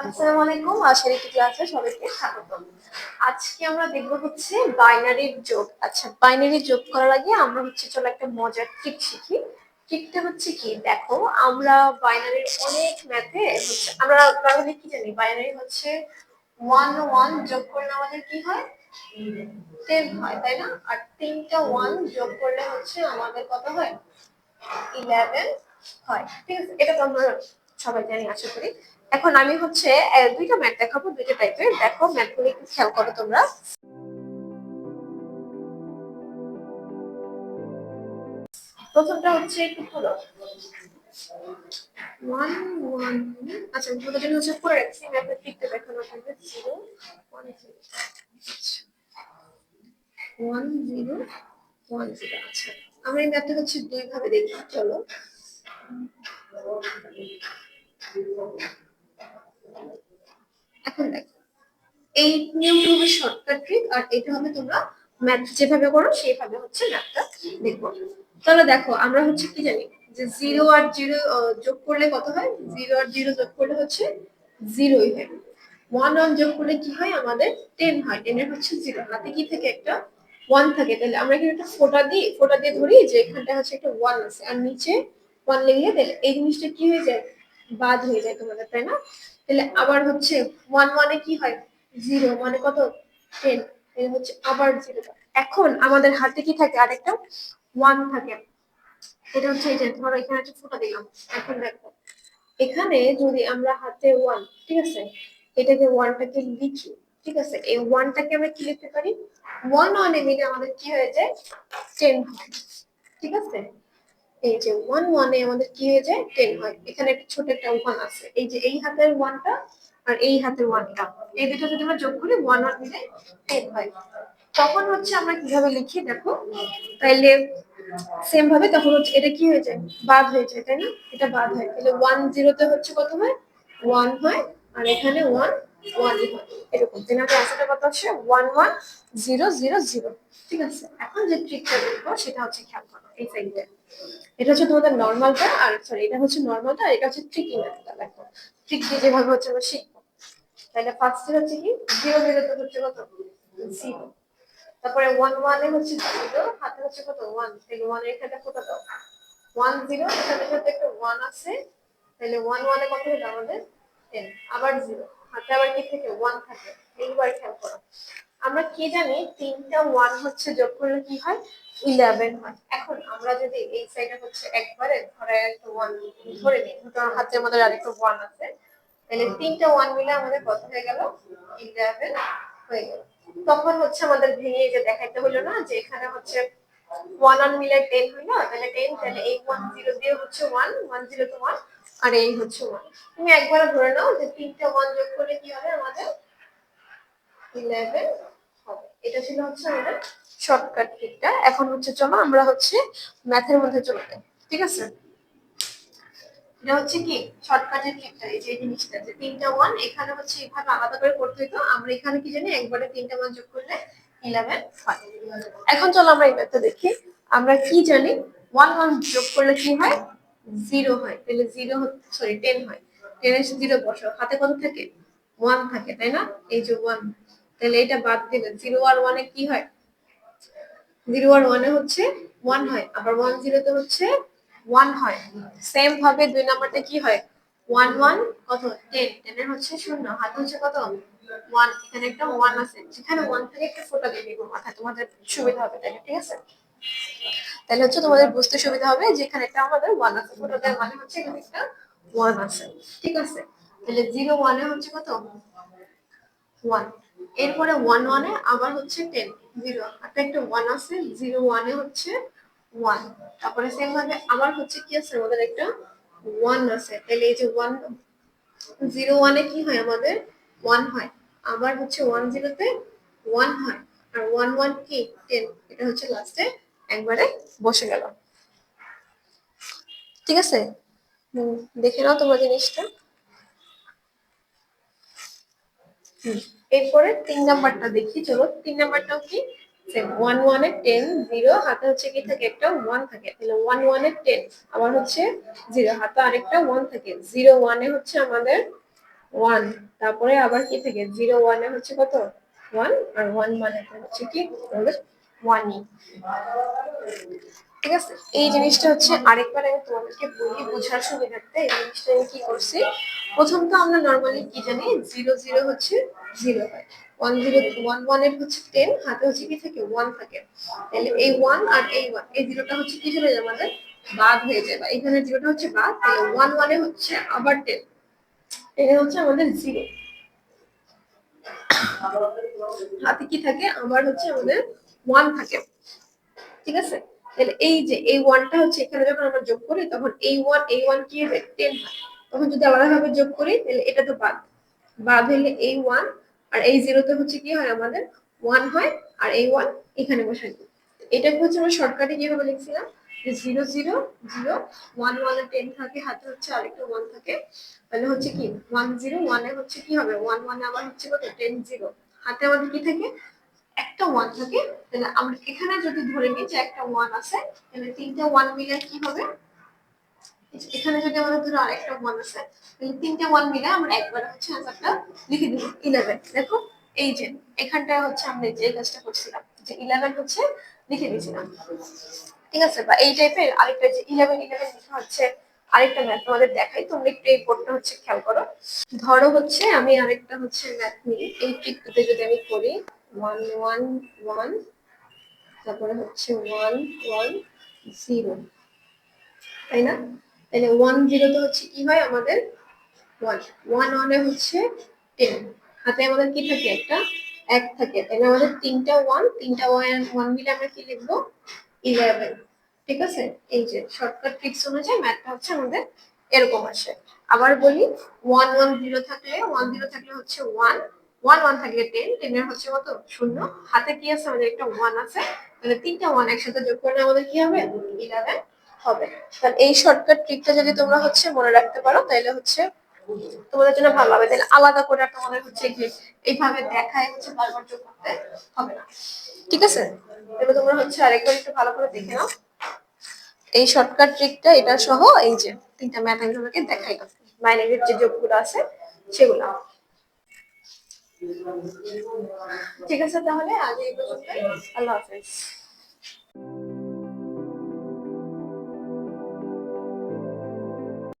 আসসালামু আলাইকুম আশারি ক্লাসে সবাইকে স্বাগত আজকে আমরা দেখব হচ্ছে বাইনারির যোগ। আচ্ছা বাইনারি যোগ করার আগে আমরা হচ্ছে চলো একটা মজার ট্রিক শিখি। ট্রিকটা হচ্ছে কি? দেখো, আমরা বাইনারির অনেক ম্যাথে হচ্ছে, আমরা বাঙালি কি জানি? বাইনারি হচ্ছে ওয়ান ওয়ান যোগ করলে আমাদের কি হয়? টেন হয়, তাই না? আর তিনটা ওয়ান যোগ করলে হচ্ছে আমাদের কত হয়? ইলেভেন হয়। ঠিক আছে, এটা তো আমরা সবাই জানি, আশা করি। এখন আমি হচ্ছে দুইটা ম্যাথ দেখাবো, দুইটা টাইপের দেখো ম্যাথগুলো একটু খেয়াল করো তোমরা। প্রথমটা হচ্ছে একটু হলো ওয়ান ওয়ান আচ্ছা হচ্ছে পরে রাখছি zero one one zero one zero আচ্ছা আমরা এই ম্যাথটা হচ্ছে দুই ভাবে দেখি, চলো। এখন দেখো, এই নিয়মটা হবে শর্টকাট ট্রিক আর এটা হবে তোমরা ম্যাথ যেভাবে করো হচ্ছে ম্যাথটা দেখব তাহলে দেখো, আমরা হচ্ছে কি জানি যে জিরো আর জিরো যোগ করলে কত হয়? জিরো আর জিরো যোগ করলে হচ্ছে জিরোই হয়। ওয়ান ওয়ান যোগ করলে কি হয়? আমাদের টেন হয়। টেনের হচ্ছে জিরো হাতে কি থাকে একটা? ওয়ান থাকে। তাহলে আমরা এখানে একটা ফোটা দিই, ফোটা দিয়ে ধরি যে এখানটা হচ্ছে একটা ওয়ান আছে। আর নিচে ওয়ান লেগে তাহলে এই জিনিসটা কি হয়ে যায়? বাদ হয়ে যায় তোমাদের, তাই না? তাহলে আবার হচ্ছে ওয়ান ওয়ানে কি হয়? জিরো মানে কত? টেন হচ্ছে আবার জিরো এখন আমাদের হাতে কি থাকে? আরেকটা ওয়ান থাকে। এটা হচ্ছে এই যে, ধরো এখানে একটা ফুটা দিলাম। এখন দেখো, এখানে যদি আমরা হাতে ওয়ান ঠিক আছে? এটাকে ওয়ানটাকে লিখি, ঠিক আছে? এই ওয়ানটাকে আমরা কি লিখতে পারি? ওয়ান ওয়ানে মিলে আমাদের কি হয়ে যায়? টেন হয়, ঠিক আছে? এই যে ওয়ান ওয়ানে আমাদের কি হয়ে যায়? টেন হয়। এখানে একটা ছোট একটা ওয়ান আছে। এই যে এই হাতের ওয়ানটা আর এই হাতের ওয়ানটা এই দুটো যদি আমরা যোগ করি ওয়ান ওয়ান মিলে টেন হয়। তখন হচ্ছে আমরা কীভাবে লিখি? দেখো, তাইলে সেম ভাবে তখন হচ্ছে এটা কি হয়ে যায়? বাদ হয়ে যায়, তাই না? এটা বাদ হয়। তাহলে ওয়ান জিরোতে হচ্ছে কত হয়? ওয়ান হয়। আর এখানে ওয়ান ওয়ানই এরকম। আশিটা কত হচ্ছে one one zero zero zero ঠিক আছে? এখন যে ট্রিকটা দেখব, সেটা হচ্ছে খেয়াল এটা হচ্ছে তোমাদের নর্মালটা আর সরি এটা হচ্ছে নর্মালটা হচ্ছে ট্রিকি দেখো। ট্রিক যেভাবে হচ্ছে তাহলে ফার্স্টে হচ্ছে কি? জিরো জিরোতে হচ্ছে কত জিরো তারপরে ওয়ান ওয়ানে হচ্ছে জিরো হাতে হচ্ছে কত? ওয়ান তাহলে ওয়ান এখানে কত দাও? ওয়ান জিরো এখানে একটা ওয়ান আছে, তাহলে ওয়ান ওয়ানে কত হলো আমাদের? টেন আবার জিরো হাতে আবার কি থাকে? ওয়ান থাকে। এইবার খেয়াল করো। আমরা কি জানি? তিনটা ওয়ান হচ্ছে যোগ করলে কি হয়? ইলেভেন হয়। এখন আমরা যদি এই সাইডে হচ্ছে একবারে ধরে একটা ওয়ান ধরে নিই, দুটো হাতে আমাদের আরেকটা ওয়ান আছে, তাহলে তিনটা ওয়ান মিলে আমাদের কত হয়ে গেল? ইলেভেন হয়ে গেল। তখন হচ্ছে আমাদের ভেঙে যে দেখাইতে হলো না, যে এখানে হচ্ছে ওয়ান ওয়ান মিলে টেন হইল তাহলে টেন তাহলে এই ওয়ান জিরো দিয়ে হচ্ছে ওয়ান ওয়ান জিরো তো ওয়ান আর এই হচ্ছে ওয়ান তুমি একবার ধরে নাও যে তিনটা ওয়ান যোগ করলে কি হবে আমাদের? ইলেভেন হবে। এটা ছিল হচ্ছে আমাদের শর্টকাট ট্রিকটা এখন হচ্ছে চলো আমরা হচ্ছে ম্যাথের মধ্যে চলে যাই। ঠিক আছে? এটা হচ্ছে কি? শর্টকাটের ট্রিকটা এই যে জিনিসটা যে তিনটা ওয়ান এখানে হচ্ছে এভাবে আলাদা করে করতে হতো। আমরা এখানে কি জানি? একবারে তিনটা ওয়ান যোগ করলে ইলেভেন হয় এখন চলো আমরা ম্যাথটা দেখি। আমরা কি জানি? ওয়ান ওয়ান যোগ করলে কি হয়? জিরো হয়। তাহলে জিরো সরি টেন হয়। টেন এর জিরো বসো হাতে কত থাকে? ওয়ান থাকে, তাই না? এই যে ওয়ান তাহলে এটা বাদ দিলে জিরো আর ওয়ানে কি হয়? জিরো আর ওয়ানে হচ্ছে ওয়ান হয়। আবার ওয়ান জিরোতে হচ্ছে ওয়ান হয়। সেম ভাবে দুই নাম্বারটা কি হয়? ওয়ান ওয়ান কত? টেন টেনের হচ্ছে শূন্য। হাতে হচ্ছে কত? এখানে একটা ওয়ান আছে। যেখানে ওয়ান থেকে একটা ফোটা দিয়ে দিব মাথায় তোমাদের সুবিধা হবে তাই ঠিক আছে? তাহলে হচ্ছে তোমাদের বুঝতে সুবিধা হবে যে এখানে একটা আমাদের ওয়ান আছে। ফোটা দেওয়ার মানে হচ্ছে এখানে একটা ওয়ান আছে। ঠিক আছে? তাহলে জিরো ওয়ানে হচ্ছে কত? ওয়ান এরপরে ওয়ান ওয়ানে আবার হচ্ছে টেন জিরো একটা একটা ওয়ান আছে জিরো ওয়ানে হচ্ছে ওয়ান তারপরে সেম ভাবে আবার হচ্ছে কি আছে? আমাদের একটা ওয়ান আছে। তাহলে এই যে ওয়ান জিরো ওয়ানে কি হয়? আমাদের ওয়ান হয়। আবার হচ্ছে ওয়ান জিরোতে ওয়ান হয় আর ওয়ান ওয়ান কি? টেন এটা হচ্ছে লাস্টে একবারে বসে গেল। ঠিক আছে? দেখে নাও তোমরা জিনিসটা। এরপরে তিন নাম্বারটা দেখি, চলো। তিন নাম্বারটাও কি? ওয়ান ওয়ানে টেন জিরো হাতে হচ্ছে কি থাকে একটা ওয়ান থাকে। তাহলে ওয়ান ওয়ানে টেন আবার হচ্ছে জিরো হাতে আরেকটা ওয়ান থাকে। জিরো ওয়ানে হচ্ছে আমাদের ওয়ান তারপরে আবার কি থাকে? জিরো ওয়ানে হচ্ছে কত? ওয়ান আর ওয়ান মানে হচ্ছে কি? ওয়ানই ঠিক আছে? এই জিনিসটা হচ্ছে আরেকবার আমি তোমাদেরকে বলি বোঝার সুবিধার্থে এই জিনিসটা আমি কি করছি? প্রথম তো আমরা নর্মালি কি জানি? জিরো জিরো হচ্ছে জিরো হয়। ওয়ান জিরো ওয়ান ওয়ানের হচ্ছে টেন হাতে হচ্ছে কি থাকে? ওয়ান থাকে। তাহলে এই ওয়ান আর এই ওয়ান এই জিরোটা হচ্ছে কি চলে যায় আমাদের? বাদ হয়ে যায় বা এখানে জিরোটা হচ্ছে বাদ, তাহলে ওয়ান ওয়ানে হচ্ছে আবার টেন এটা হচ্ছে আমাদের জিরো হাতে কি থাকে? আবার হচ্ছে আমাদের ওয়ান থাকে। ঠিক আছে? তাহলে এই যে, এই ওয়ানটা হচ্ছে এখানে যখন আমরা যোগ করি, তখন এই ওয়ান এই ওয়ান কি হবে? টেন তখন যদি আলাদাভাবে যোগ করি, তাহলে এটা তো বাদ। বাদ হইলে এই ওয়ান আর এই জিরোতে হচ্ছে কি হয়? আমাদের ওয়ান হয় আর এই ওয়ান এখানে বসাই। এটাকে হচ্ছে আমরা শর্টকাটে কীভাবে লিখছিলাম? জিরো জিরো জিরো ওয়ান ওয়ানে টেন থাকে, হাতে হচ্ছে আরেকটা ওয়ান থাকে। তাহলে হচ্ছে কি? ওয়ান জিরো ওয়ানে হচ্ছে কি হবে? ওয়ান ওয়ানে আবার হচ্ছে কত? টেন জিরো হাতে আমাদের কি থাকে? একটা ওয়ান থাকে। তাহলে আমরা এখানে যদি ধরে নিই যে একটা ওয়ান আছে, তাহলে তিনটা ওয়ান মিলে কি হবে? এখানে যদি আমাদের ধরো আরেকটা ওয়ান আছে, তাহলে তিনটা ওয়ান মিলে আমরা একবার হচ্ছে আনসারটা লিখে দিব ইলেভেন দেখো, এই যে এখানটায় হচ্ছে আমরা যে কাজটা করছিলাম, যে ইলেভেন হচ্ছে লিখে দিয়েছিলাম। ঠিক আছে, বা এই টাইপের আরেকটা যে ইলেভেন ইলেভেন লেখা হচ্ছে, আরেকটা ম্যাথ তোমাদের দেখাই, তোমরা একটু এই বোর্ডটা হচ্ছে খেয়াল করো। ধরো হচ্ছে আমি আরেকটা হচ্ছে ম্যাথ নিই, এই ট্রিকটাতে যদি আমি করি ওয়ান ওয়ান ওয়ান তারপরে হচ্ছে ওয়ান ওয়ান জিরো তাই না? তাহলে ওয়ান জিরোতে হচ্ছে কি হয় আমাদের? ওয়ান ওয়ান ওয়ানে হচ্ছে টেন হাতে আমাদের কি থাকে একটা? এক থাকে, তাহলে আমাদের তিনটা ওয়ান তিনটা ওয়ান ওয়ান মিলে আমরা কি লিখব? ইলেভেন ঠিক আছে? এই যে শর্টকাট ট্রিক্স অনুযায়ী ম্যাথটা হচ্ছে আমাদের এরকম আসে। আবার বলি ওয়ান ওয়ান জিরো থাকলে ওয়ান জিরো থাকলে হচ্ছে ওয়ান ওয়ান ওয়ান থাকলে টেন টেনের হচ্ছে কত? শূন্য। হাতে কি আছে? আমাদের একটা ওয়ান আছে। মানে তিনটা ওয়ান একসাথে যোগ করলে আমাদের কি হবে? ইলেভেন হবে। তাহলে এই শর্টকাট ট্রিকটা যদি তোমরা হচ্ছে মনে রাখতে পারো, তাহলে হচ্ছে তোমাদের জন্য ভালো হবে। তাহলে আলাদা করে তোমাদের হচ্ছে যে এইভাবে দেখায় হচ্ছে বারবার যোগ করতে হবে না। ঠিক আছে? এবার তোমরা হচ্ছে আরেকবার একটু ভালো করে দেখে নাও। এই শর্টকাট ট্রিকটা এটা সহ এই যে তিনটা ম্যাথ আমি তোমাকে দেখাইলাম বাইনারির যে যোগগুলো আছে, সেগুলো। ঠিক আছে তাহলে? আজ এই পর্যন্তই। আল্লাহ হাফেজ।